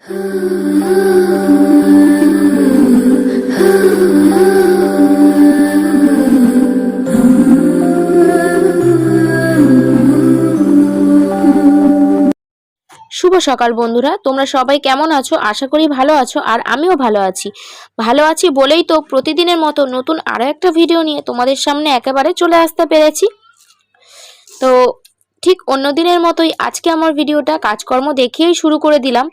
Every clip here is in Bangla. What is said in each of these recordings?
শুভ সকাল বন্ধুরা, তোমরা সবাই কেমন আছো? আশা করি ভালো আছো আর আমিও ভালো আছি। ভালো আছি বলেই তো প্রতিদিনের মতো নতুন আরও একটা ভিডিও নিয়ে তোমাদের সামনে একেবারে চলে আসতে পেরেছি। তো ঠিক অন্য দিনের মতোই আজকে আমার ভিডিওটা কাজকর্ম দেখিয়েই শুরু করে দিলাম।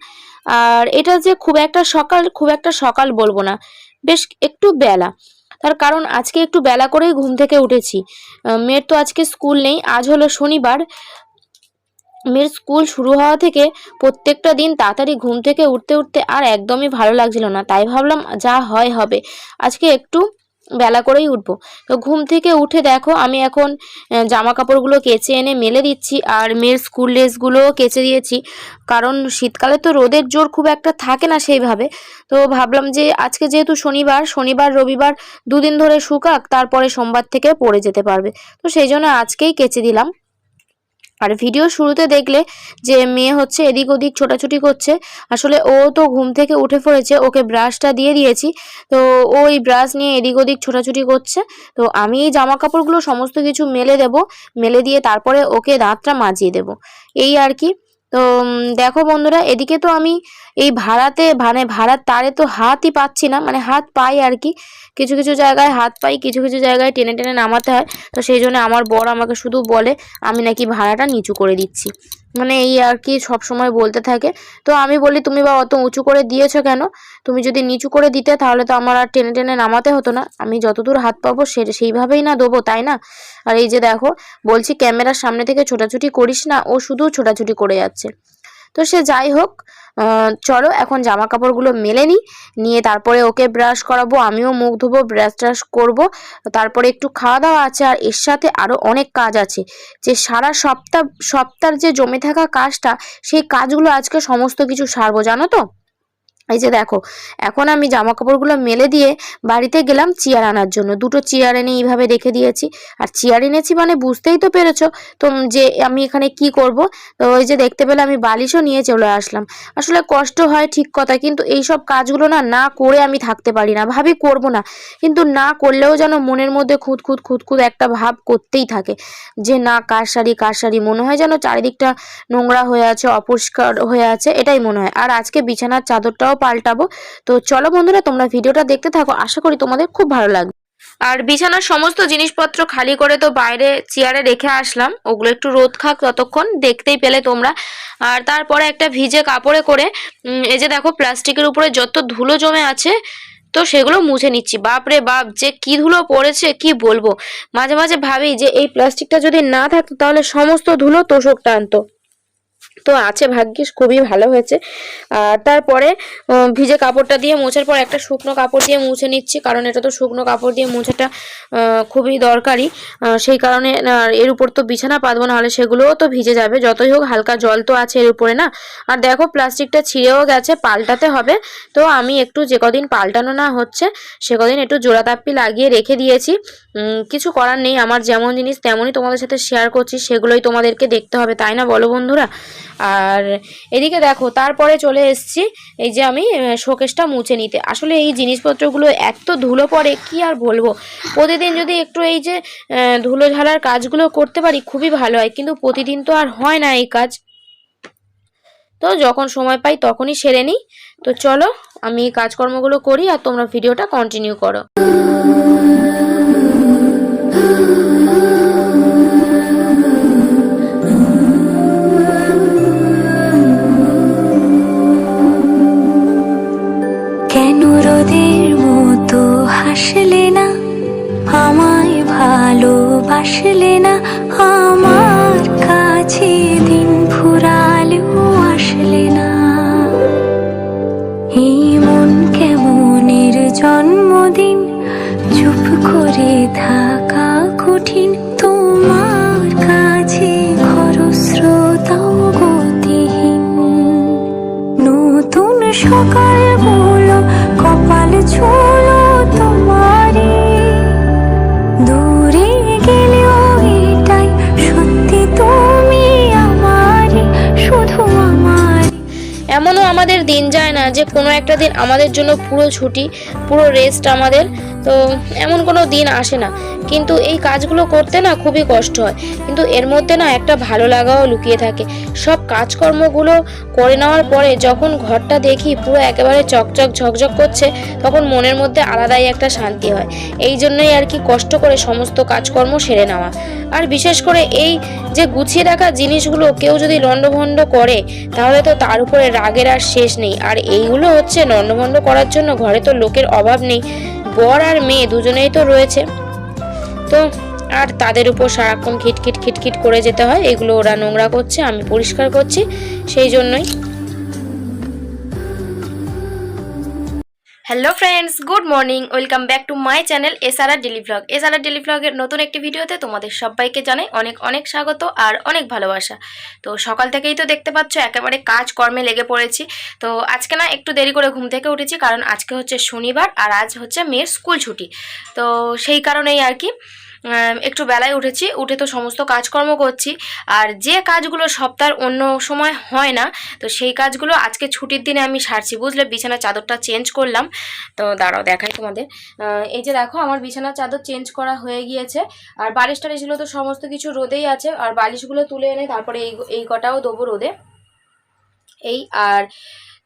আর এটা যে খুব একটা সকাল, খুব একটা সকাল বলব না, বেশ একটু বেলা। তার কারণ আজকে একটু বেলা করেই ঘুম থেকে উঠেছি। মেয়ের তো আজকে স্কুল নেই, আজ হলো শনিবার। মেয়ের স্কুল শুরু হওয়া থেকে প্রত্যেকটা দিন তাড়াতাড়ি ঘুম থেকে উঠতে উঠতে আর একদমই ভালো লাগছিল না। তাই ভাবলাম যা হয় হবে। আজকে একটু বেলা করেই উঠবো। তো ঘুম থেকে উঠে দেখো আমি এখন জামা কাপড়গুলো কেচে এনে মেলে দিচ্ছি আর মেয়ের স্কুল ড্রেসগুলোও কেচে দিয়েছি। কারণ শীতকালে তো রোদের জোর খুব একটা থাকে না সেইভাবে। তো ভাবলাম যে আজকে যেহেতু শনিবার শনিবার, রবিবার দুদিন ধরে শুকাক, তারপরে সোমবার থেকে পড়ে যেতে পারবে। তো সেই জন্য আজকেই কেচে দিলাম। আর ভিডিও শুরুতে দেখলে যে মেয়ে হচ্ছে এদিক ওদিক ছোটাছুটি করছে, আসলে ও তো ঘুম থেকে উঠে পড়েছে, ওকে ব্রাশটা দিয়ে দিয়েছি, তো ও ওই ব্রাশ নিয়ে এদিক ওদিক ছোটাছুটি করছে, তো আমি এই জামা কাপড়গুলো সমস্ত কিছু মেলে দেব, মেলে দিয়ে তারপরে ওকে দাঁতটা মাজিয়ে দেব, এই আর কি। তো দেখো বন্ধুরা, এদিকে তো আমি এই ভাড়াতে মানে ভাড়ার তারে তো হাতই পাচ্ছি না মানে হাত পাই আর কি। কিছু কিছু জায়গায় হাত পাই, কিছু কিছু জায়গায় টেনে টেনে নামাতে হয়। তো সেই জন্য আমার বর আমাকে শুধু বলে, আমি নাকি ভাড়াটা নিচু করে দিচ্ছি। মানে এই আর কি সব সময় বলতে থাকে। তো আমি বলি, তুমি বা অত উঁচু করে দিয়েছ কেন? তুমি যদি নিচু করে দিতে, তাহলে তো আমার আর টেনে টেনে নামাতে হতো না। আমি যতদূর হাত পাবো, সে, সেইভাবেই না দেবো, তাই না? আর এই যে দেখো, বলছি, ক্যামেরার সামনে থেকে ছোটাছুটি করিস না, ও শুধু ছোটাছুটি করে যাচ্ছে। তো সে যাই হোক চলো এখন জামা কাপড়গুলো মেলে নিই, নিয়ে তারপরে ওকে ব্রাশ করাবো, আমিও মুখ ধুবো ব্রাশ ট্রাশ করব, তারপরে একটু খাওয়া দাওয়া আছে, আর এর সাথে আরও অনেক কাজ আছে। যে সারা সপ্তাহ, সপ্তাহের যে জমে থাকা কাজটা, সেই কাজগুলো আজকে সমস্ত কিছু সারবো, জানো তো? এই যে দেখো, এখন আমি জামা কাপড়গুলো মেলে দিয়ে বাড়িতে গেলাম চেয়ার আনার জন্য। দুটো চেয়ার এনে এইভাবে রেখে দিয়েছি। আর চেয়ার এনেছি মানে বুঝতেই তো পেরেছ তো যে আমি এখানে কি করব। তো ওই যে দেখতে পেলে আমি বালিশও নিয়ে চলে আসলাম। আসলে কষ্ট হয় ঠিক কথা, কিন্তু এই সব কাজগুলো না না করে আমি থাকতে পারি না, ভাবি করব না। কিন্তু না করলেও যেন মনের মধ্যে খুঁত খুঁত খুঁত খুঁত একটা ভাব করতেই থাকে যে না, কার সারি কার সারি মনে হয় যেন চারিদিকটা নোংরা হয়ে আছে, অপরিষ্কার হয়ে আছে, এটাই মনে হয়। আর আজকে বিছানার চাদরটাও পাল্টাবো। তো চলো বন্ধুরা, তোমরা ভিডিওটা দেখতে থাকো, আশা করি তোমাদের খুব ভালো লাগবে। আর বিছানার সমস্ত জিনিসপত্র খালি করে তো বাইরে চেয়ারে রেখে আসলাম। ওগুলো একটু রোদ খাক ততক্ষণ, দেখতেই পেলে তোমরা। আর তারপরে একটা ভিজে কাপড়ে করে এই যে দেখো, প্লাস্টিকের উপরে যত ধুলো জমে আছে, তো সেগুলো মুছে নিচ্ছি। বাপ রে বাপ, যে কি ধুলো পড়েছে, কি বলব? মাঝে মাঝে ভাবি যে এই প্লাস্টিকটা যদি না থাকতো, তাহলে সমস্ত ধুলো তোষক টানতো তো আছে ভাগ্যিস, খুবই ভালো হয়েছে। আর তারপরে ভিজে কাপড়টা দিয়ে মোছার পর একটা শুকনো কাপড় দিয়ে মুছে নিচ্ছি, কারণ এটা তো শুকনো কাপড় দিয়ে মোছাটা খুবই দরকারি। সেই কারণে এর উপর তো বিছানা পাতবো, নাহলে সেগুলোও তো ভিজে যাবে। যতই হোক, হালকা জল তো আছে এর উপরে না। আর দেখো, প্লাস্টিকটা ছিঁড়েও গেছে, পাল্টাতে হবে। তো আমি একটু যে কদিন পাল্টানো না হচ্ছে, সে কদিন একটু জোড়া তাপ্পি লাগিয়ে রেখে দিয়েছি। কিছু করার নেই, আমার যেমন জিনিস তেমনই তোমাদের সাথে শেয়ার করছি, সেগুলোই তোমাদেরকে দেখতে হবে, তাই না বলো বন্ধুরা? আর এদিকে দেখো, তারপরে চলে এসেছি, এই যে আমি শোকেসটা মুছে নিতে। আসলে এই জিনিসপত্রগুলো এত ধুলো পড়ে, কি আর বলব? প্রতিদিন যদি একটু এই যে ধুলো ঝালার কাজগুলো করতে পারি, খুবই ভালো হয়। কিন্তু প্রতিদিন তো আর হয় না এই কাজ। তো যখন সময় পাই, তখনই সেরে নিই। তো চলো, আমি কাজকর্মগুলো করি আর তোমরা ভিডিওটা কন্টিনিউ করো। ভালোবাসলে না আমার কাছে দিন ফুরালেও আসলে না। এই মন কেমনের জন্মদিন চুপ করে থাকা। এমনও আমাদের দিন যায় না যে কোনো একটা দিন আমাদের জন্য পুরো ছুটি, পুরো রেস্ট আমাদের তো এমন কোনো দিন আসে না। কিন্তু এই কাজগুলো করতে না খুবই কষ্ট হয়। কিন্তু এর মধ্যে না একটা ভালো লাগাও লুকিয়ে থাকে। সব কাজকর্মগুলো করে নেওয়ার পরে যখন ঘরটা দেখি পুরো একেবারে চকচক ঝকঝক করছে, তখন মনের মধ্যে আলাদাই একটা শান্তি হয়। এই জন্যই আর কি কষ্ট করে সমস্ত কাজকর্ম সেরে নেওয়া। আর বিশেষ করে এই যে গুছিয়ে রাখা জিনিসগুলো কেউ যদি লণ্ডভণ্ড করে, তাহলে তো তার উপরে রাগের আর শেষ নেই। আর এইগুলো হচ্ছে লণ্ডভণ্ড করার জন্য ঘরে তো লোকের অভাব নেই। বর আর মেয়ে দুজনেই তো রয়েছে। তো আর তাদের উপর সারাক্ষণ খিটখিট খিটখিট করে যেতে হয়। এগুলো ওরা নোংরা করছে, আমি পরিষ্কার করছি, সেই জন্যই hello friends good morning welcome back to my channel এসআরআ daily vlog ডেলিভ্লগের ডেলি নতুন একটি ভিডিওতে তোমাদের সবাইকে জানাই অনেক অনেক স্বাগত আর অনেক ভালোবাসা। তো সকাল থেকেই তো দেখতে পাচ্ছ, একেবারে কাজ কর্মে লেগে পড়েছি। তো আজকে না একটু দেরি করে ঘুম থেকে উঠেছি, কারণ আজকে হচ্ছে শনিবার আর আজ হচ্ছে মেয়ের স্কুল ছুটি। তো সেই কারণেই আর কি একটু বেলায় উঠেছি, উঠে তো সমস্ত কাজকর্ম করছি। আর যে কাজগুলো সপ্তাহের অন্য সময় হয় না, তো সেই কাজগুলো আজকে ছুটির দিনে আমি সারছি, বুঝলে? বিছানার চাদরটা চেঞ্জ করলাম। তো দাঁড়াও, দেখাই তোমাদের। এই যে দেখো, আমার বিছানার চাদর চেঞ্জ করা হয়ে গিয়েছে। আর বালিশ টালিশগুলো তো সমস্ত কিছু রোদেই আছে। আর বালিশগুলো তুলে এনে তারপরে এই এই কটাও দেবো রোদে। এই আর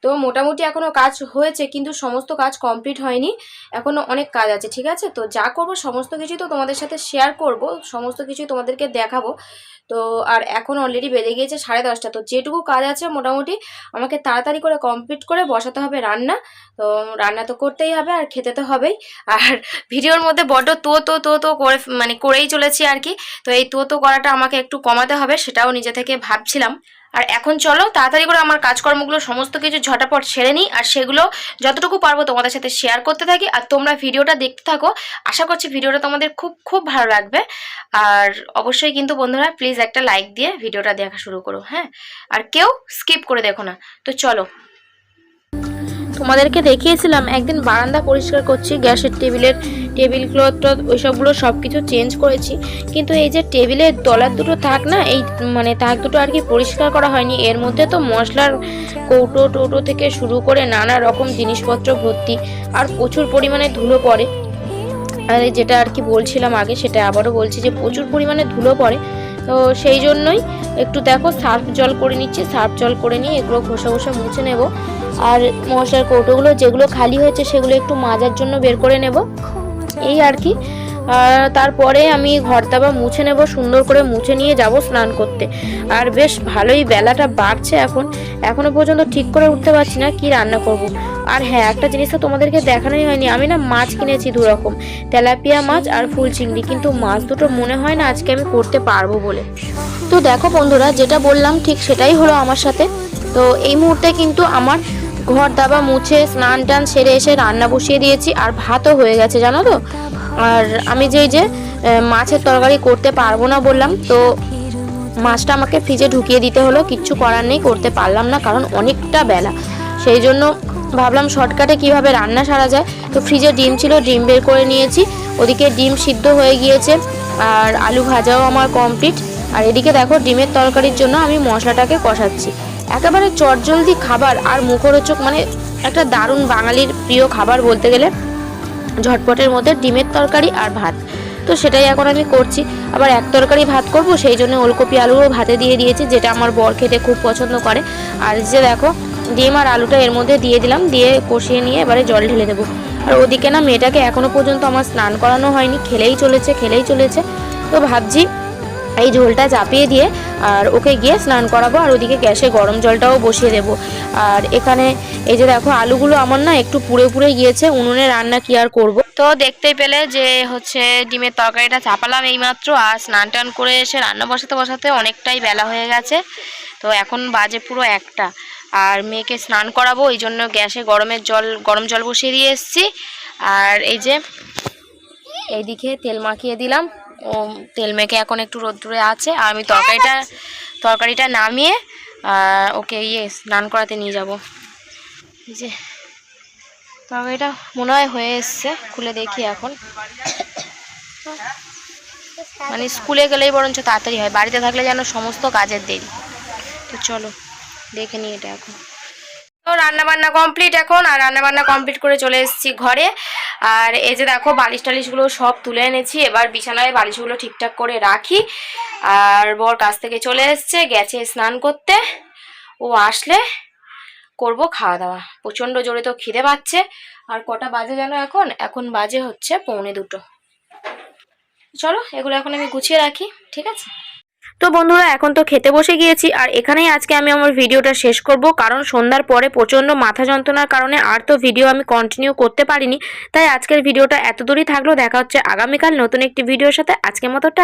তো মোটামুটি এখনও কাজ হয়েছে, কিন্তু সমস্ত কাজ কমপ্লিট হয়নি। এখনও অনেক কাজ আছে, ঠিক আছে? তো যা করব, সমস্ত কিছুই তো তোমাদের সাথে শেয়ার করব, সমস্ত কিছুই তোমাদেরকে দেখাবো। তো আর এখন অলরেডি বেজে গিয়েছে সাড়ে দশটা, তো যেটুকু কাজ আছে মোটামুটি আমাকে তাড়াতাড়ি করে কমপ্লিট করে বসাতে হবে রান্না। তো রান্না তো করতেই হবে আর খেতে তো হবেই। আর ভিডিওর মধ্যে বড্ড তো তো তো তো করে মানে করেই চলেছি আর কি। তো এই তো তো করাটা আমাকে একটু কমাতে হবে, সেটাও নিজে থেকে ভাবছিলাম। আর এখন চলো, তাড়াতাড়ি করে আমার কাজকর্মগুলো, সমস্ত কিছু ঝটাপট সেরে নিই। আর সেগুলো যতটুকু পারব তোমাদের সাথে শেয়ার করতে থাকি। আর তোমরা ভিডিওটা দেখতে থাকো। আশা করছি ভিডিওটা তোমাদের খুব খুব ভালো লাগবে। আর অবশ্যই কিন্তু বন্ধুরা প্লিজ একটা লাইক দিয়ে ভিডিওটা দেখা শুরু করো হ্যাঁ? আর কেউ স্কিপ করে দেখো না। তো চলো। তোমাদেরকে দেখিয়েছিলাম, একদিন বারান্দা পরিষ্কার করছি, গ্যাসের টেবিলের টেবিল ক্লথ ওইসবগুলো সব কিছু চেঞ্জ করেছি। কিন্তু এই যে টেবিলের তলার দুটো থাক না, এই মানে তাক দুটো আর কি পরিষ্কার করা হয়নি, এর মধ্যে তো মশলার কৌটো টোটো থেকে শুরু করে নানা রকম জিনিসপত্র ভর্তি, আর প্রচুর পরিমাণে ধুলো পড়ে। আর যেটা আর কি বলছিলাম আগে, সেটা আবারও বলছি যে প্রচুর পরিমাণে ধুলো পড়ে। তো সেই জন্যই একটু দেখো, সার্ফ জল করে নিচ্ছি, সার্ফ জল করে নিয়ে এগুলো ঘষে ঘষে মুছে নেব। আর মশলার কৌটোগুলো যেগুলো খালি হয়েছে সেগুলো একটু মাজার জন্য বের করে নেব। এই আর কি। তারপরে আমি ঘর দাবা মুছে নেব, সুন্দর করে মুছে নিয়ে যাব স্নান করতে। আর বেশ ভালোই বেলাটা বাড়ছে এখন। এখনও পর্যন্ত ঠিক করে উঠতে পারছি না কি রান্না করব। আর হ্যাঁ একটা জিনিস তো তোমাদেরকে দেখানোই হয়নি। আমি না মাছ কিনেছি দু রকম তেলাপিয়া মাছ আর ফুল চিংড়ি কিন্তু মাছ দুটো মনে হয় না আজকে আমি করতে পারব বলে। তো দেখো বন্ধুরা, যেটা বললাম ঠিক সেটাই হলো আমার সাথে। তো এই মুহূর্তে কিন্তু আমার ঘর দাবা মুছে, স্নান টান সেরে এসে রান্না বসিয়ে দিয়েছি, আর ভাতও হয়ে গেছে, জানো তো? আর আমি যেই যে মাছের তরকারি করতে পারব না বললাম, তো মাছটা আমাকে ফ্রিজে ঢুকিয়ে দিতে হলো, কিচ্ছু করার নেই, করতে পারলাম না, কারণ অনেকটা বেলা। সেই জন্য ভাবলাম শর্টকাটে কীভাবে রান্না সারা যায়। তো ফ্রিজে ডিম ছিল, ডিম বের করে নিয়েছি। ওদিকে ডিম সিদ্ধ হয়ে গিয়েছে, আর আলু ভাজাও আমার কমপ্লিট। আর এদিকে দেখো, ডিমের তরকারির জন্য আমি মশলাটাকে কষাচ্ছি। একেবারে চটজলদি খাবার আর মুখরোচক মানে একটা দারুণ বাঙালির প্রিয় খাবার বলতে গেলে ঝটপটের মধ্যে ডিমের তরকারি আর ভাত। তো সেটাই এখন আমি করছি। আবার এক তরকারি ভাত করব, সেই জন্য ওলকপি আলুও ভাতে দিয়ে দিয়েছি, যেটা আমার বর খেতে খুব পছন্দ করে। আর যে দেখো, ডিম আর আলুটা এর মধ্যে দিয়ে দিলাম, দিয়ে কষিয়ে নিয়ে এবারে জল ঢেলে দেবো। আর ওদিকে না মেয়েটাকে এখনও পর্যন্ত আমার স্নান করানো হয়নি, খেলেই চলেছে খেলেই চলেছে। তো ভাবছি এই ঝোলটা চাপিয়ে দিয়ে আর ওকে গিয়ে স্নান করাবো আর ওদিকে গ্যাসে গরম জলটাও বসিয়ে দেবো। আর এখানে এই যে দেখো, আলুগুলো আমার না একটু পুড়ে পুড়ে গিয়েছে, উনুনে রান্না কি আর করব? তো দেখতেই পেলে যে হচ্ছে ডিমের তরকারিটা চাপালাম এইমাত্র আর স্নান টান করে এসে রান্না বসাতে বসাতে অনেকটাই বেলা হয়ে গেছে। তো এখন বাজে পুরো একটা। আর মেয়েকে স্নান করাবো, এই জন্য গ্যাসে গরমের জল, গরম জল বসিয়ে দিয়ে এসেছি। আর এই যে এইদিকে তেল মাখিয়ে দিলাম। ও তেল মেখে এখন একটু রোদ্দুরে আছে আর আমি তরকারিটা তরকারিটা নামিয়ে ওকে ইয়ে স্নান করাতে নিয়ে যাব। যে, তরকারিটা মনে হয় হয়ে এসছে, খুলে দেখি এখন। মানে স্কুলে গেলেই বরঞ্চ তাড়াতাড়ি হয়, বাড়িতে থাকলে যেন সমস্ত কাজের দেরি। তো চলো, দেখে নিই এটা এখন। তো রান্না বান্না কমপ্লিট এখন, আর রান্নাবান্না কমপ্লিট করে চলে এসেছি ঘরে। আর এই যে দেখো, বালিশ টালিশগুলো সব তুলে এনেছি। এবার বিছানায় বালিশগুলো ঠিকঠাক করে রাখি। আর বর কাছ থেকে চলে এসছে, গেছে স্নান করতে। ও আসলে করব খাওয়া দাওয়া প্রচণ্ড জোরে তো খিদে পাচ্ছে। আর কটা বাজে যেন এখন? এখন বাজে হচ্ছে পৌনে দুটো। চলো, এগুলো এখন আমি গুছিয়ে রাখি, ঠিক আছে? তো বন্ধুরা, এখন তো খেতে বসে গিয়েছি, আর এখানেই আজকে আমি আমার ভিডিওটা শেষ করব, কারণ সন্ধ্যার পরে প্রচণ্ড মাথা যন্ত্রণার কারণে আর তো ভিডিও আমি কন্টিনিউ করতে পারিনি, তাই আজকের ভিডিওটা এতদূরই থাকল, দেখা হচ্ছে আগামীকাল নতুন একটি ভিডিওর সাথে, আজকের মতো